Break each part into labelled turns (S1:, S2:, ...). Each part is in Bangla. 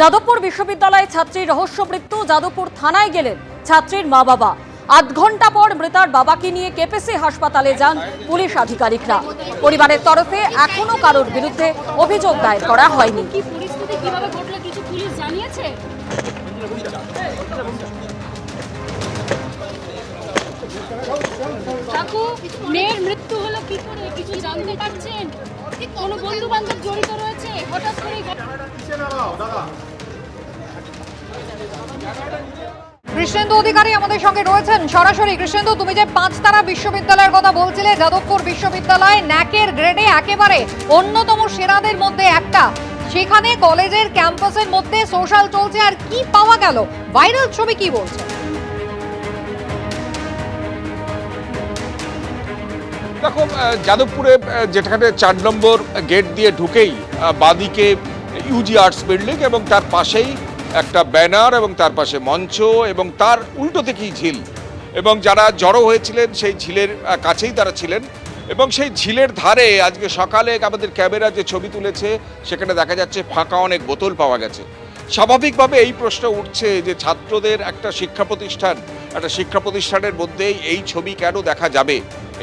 S1: যাদবপুর বিশ্ববিদ্যালয়ে ছাত্রীর রহস্য মৃত্যু, যাদবপুর থানায় গেলেন ছাত্রীর মা বাবা। আধ ঘণ্টা পর মৃতার বাবাকে নিয়ে কেপিসি হাসপাতালে যান পুলিশ আধিকারিকরা। পরিবারের তরফে এখনও কারোর বিরুদ্ধে অভিযোগ দায়ের করা হয়নি।
S2: জানিয়েছে? মেয়ের মৃত্যু হলো কি করে? কিছু জানতে পারছেন? বন্ধু বান্ধব জড়িত রয়েছে? হঠাৎ করে
S3: কৃষ্ণেন্দু অধিকারী আমাদের সঙ্গে রয়েছেন। সরাসরি, কৃষ্ণেন্দু, তুমি যে পাঁচতারা বিশ্ববিদ্যালয়ের কথা বলছিলে, যাদবপুর বিশ্ববিদ্যালয় ন্যাকের গ্রেডে একেবারে অন্যতম সেরাদের মধ্যে একটা। সেখানে কলেজের ক্যাম্পাসের মধ্যে সোশ্যাল চলছে আর কি পাওয়া গেল? ভাইরাল ছবি কি বলছে?
S4: দেখো যাদবপুরে যেখানে চার নম্বর গেট দিয়ে ঢুকেই বাদিকে ইউজি আর্টস বিল্ডিং এবং তার পাশেই একটা ব্যানার এবং তার পাশে মঞ্চ এবং তার উল্টো থেকেই ঝিল। এবং যারা জড়ো হয়েছিলেন, সেই ঝিলের কাছেই তারা ছিলেন। এবং সেই ঝিলের ধারে আজকে সকালে আমাদের ক্যামেরা যে ছবি তুলেছে, সেখানে দেখা যাচ্ছে ফাঁকা অনেক বোতল পাওয়া গেছে। স্বাভাবিকভাবে এই প্রশ্ন উঠছে যে ছাত্রদের একটা শিক্ষা প্রতিষ্ঠান, একটা শিক্ষা প্রতিষ্ঠানের মধ্যেই এই ছবি কেন দেখা যাবে?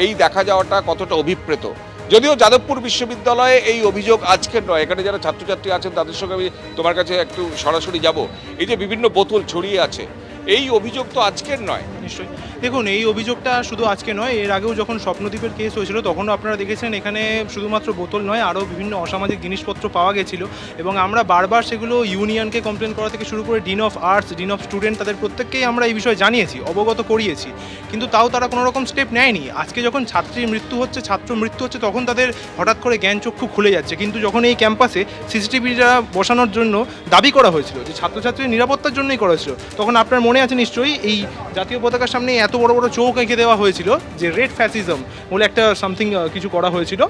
S4: এই দেখা যাওয়াটা কতটা অভিপ্রেত। যদিও যাদবপুর বিশ্ববিদ্যালয়ে এই অভিযোগ আজকের নয়, এখানে যারা ছাত্রছাত্রী আছেন তাদের সঙ্গে আমি তোমার কাছে একটু সরাসরি যাব। এই যে বিভিন্ন বোতল ছড়িয়ে আছে এই অভিযোগ তো আজকের নয়।
S5: নিশ্চয়ই। দেখুন, এই অভিযোগটা শুধু আজকে নয়, এর আগেও যখন স্বপ্নদ্বীপের কেস হয়েছিল, তখনও আপনারা দেখেছেন, এখানে শুধুমাত্র বোতল নয়, আরও বিভিন্ন অসামাজিক জিনিসপত্র পাওয়া গেছিল। এবং আমরা বারবার সেগুলো ইউনিয়নকে কমপ্লেন করা থেকে শুরু করে dean of arts dean of student তাদের প্রত্যেককেই আমরা এই বিষয়ে জানিয়েছি, অবগত করিয়েছি। কিন্তু তাও তারা কোনো রকম স্টেপ নেয়নি। আজকে যখন ছাত্রীর মৃত্যু হচ্ছে, ছাত্র মৃত্যু হচ্ছে, তখন তাদের হঠাৎ করে জ্ঞান চক্ষু খুলে যাচ্ছে। কিন্তু যখন এই ক্যাম্পাসে সিসিটিভিটা বসানোর জন্য দাবি করা হয়েছিল, যে ছাত্রছাত্রীর নিরাপত্তার জন্যই করা হয়েছিল, তখন আপনার মনে আছে নিশ্চয়ই, এই জাতীয় পতাকার সামনে এত বড় বড় চৌক এঁকে দেওয়া হয়েছিল যে রেড ফ্যাসিজম বলে একটা সামথিং কিছু করা হয়েছিল।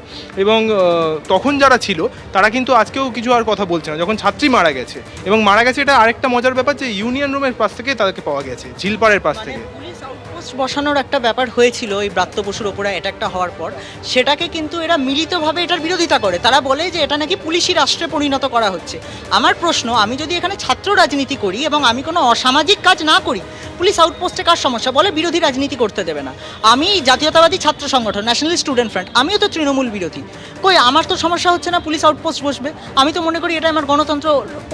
S5: এবং তখন যারা ছিল, তারা কিন্তু আজকেও কিছু আর কথা বলছে না। যখন ছাত্রী মারা গেছে, এবং মারা গেছে এটা আরেকটা মজার ব্যাপার যে ইউনিয়ন রুমের পাশ থেকে তাদেরকে পাওয়া গেছে, ঝিলপাড়ের পাশ থেকে।
S6: পুলিশ বসানোর একটা ব্যাপার হয়েছিল এই ব্রাত্য বসুর ওপরে অ্যাটাকটা হওয়ার পর। সেটাকে কিন্তু এরা মিলিতভাবে এটার বিরোধিতা করে। তারা বলে যে এটা নাকি পুলিশি রাষ্ট্রে পরিণত করা হচ্ছে। আমার প্রশ্ন, আমি যদি এখানে ছাত্র রাজনীতি করি এবং আমি কোনো অসামাজিক কাজ না করি পুলিশ আউটপোস্টে কার সমস্যা? বলে বিরোধী রাজনীতি করতে দেবে না। আমি জাতীয়তাবাদী ছাত্র সংগঠন ন্যাশনাল স্টুডেন্ট ফ্রন্ট আমিও তো তৃণমূল বিরোধী। কই আমার তো সমস্যা হচ্ছে না পুলিশ আউটপোস্ট বসবে। আমি তো মনে করি এটা আমার গণতন্ত্র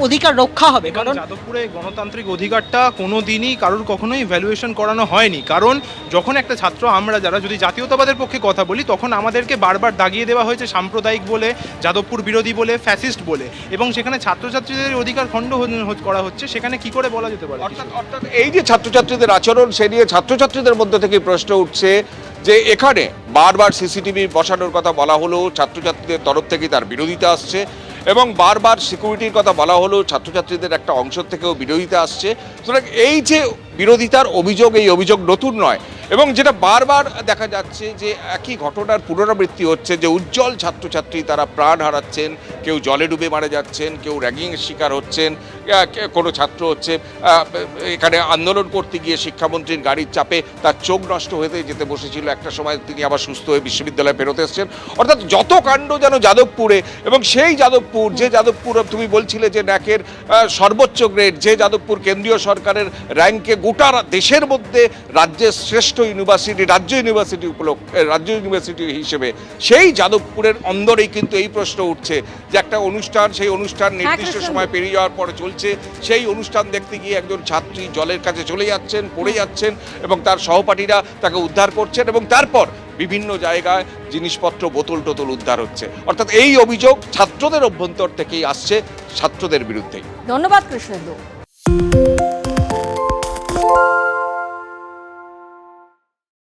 S6: অধিকার রক্ষা হবে
S5: কারণ যাদবপুরে গণতান্ত্রিক অধিকারটা কোনো দিনই কারোর কখনোই ভ্যালুয়েশন করানো হয়নি। কারণ যখন একটা ছাত্র আমরা যারা যদি জাতীয়তাবাদের পক্ষে কথা বলি তখন আমাদেরকে বারবার দাগিয়ে দেওয়া হয়েছে সাম্প্রদায়িক বলে যাদবপুর বিরোধী বলে ফ্যাসিস্ট বলে। এবং সেখানে ছাত্রছাত্রীদের অধিকার খণ্ড করা হচ্ছে সেখানে কি করে বলা যেতে পারে?
S4: অর্থাৎ অর্থাৎ এই যে ছাত্রছাত্রীদের আচরণ সে নিয়ে ছাত্রছাত্রীদের মধ্যে থেকে প্রশ্ন উঠছে যে এখানে বারবার সিসিটিভি বসানোর কথা বলা হলো, ছাত্রছাত্রীদের তরফ থেকে তার বিরোধিতা আসছে এবং বারবার সিকিউরিটির কথা বলা হলো, ছাত্রছাত্রীদের একটা অংশ থেকেও বিরোধিতা আসছে। সুতরাং এই যে বিরোধিতার অভিযোগ, এই অভিযোগ নতুন নয় এবং যেটা বারবার দেখা যাচ্ছে যে একই ঘটনার পুনরাবৃত্তি হচ্ছে যে উজ্জ্বল ছাত্রছাত্রী তারা প্রাণ হারাচ্ছেন, কেউ জলে ডুবে মারা যাচ্ছেন, কেউ র্যাগিংয়ের শিকার হচ্ছেন কোনো ছাত্র হচ্ছে এখানে আন্দোলন করতে গিয়ে শিক্ষামন্ত্রীর গাড়ির চাপে তার চোখ নষ্ট হতে যেতে বসেছিল। একটা সময় তিনি আবার সুস্থ হয়ে বিশ্ববিদ্যালয়ে ফেরত এসেছেন। অর্থাৎ যত কাণ্ড যেন যাদবপুরে এবং সেই যাদবপুর যে যাদবপুর তুমি বলছিলে যে ন্যাকের সর্বোচ্চ গ্রেড যে যাদবপুর কেন্দ্রীয় সরকারের র্যাঙ্কে গোটা দেশের মধ্যে রাজ্যের শ্রেষ্ঠ ইউনিভার্সিটি রাজ্য ইউনিভার্সিটি উপলক্ষে রাজ্য ইউনিভার্সিটি হিসেবে সেই যাদবপুরের অন্দরেই কিন্তু এই প্রশ্ন উঠছে যে একটা অনুষ্ঠান সেই অনুষ্ঠান নির্দিষ্ট সময় পেরিয়ে যাওয়ার পরে চলছে। সেই অনুষ্ঠান দেখতে গিয়ে একজন ছাত্রী জলের কাছে চলে যাচ্ছেন, পড়ে যাচ্ছেন এবং তার সহপাঠীরা তাকে উদ্ধার করছেন এবং তারপর বিভিন্ন জায়গায় জিনিসপত্র বোতল টোতল উদ্ধার হচ্ছে। অর্থাৎ এই অভিযোগ ছাত্রদের অভ্যন্তর থেকেই আসছে, ছাত্রদের বিরুদ্ধে
S1: ধন্যবাদ কৃষ্ণেন্দু।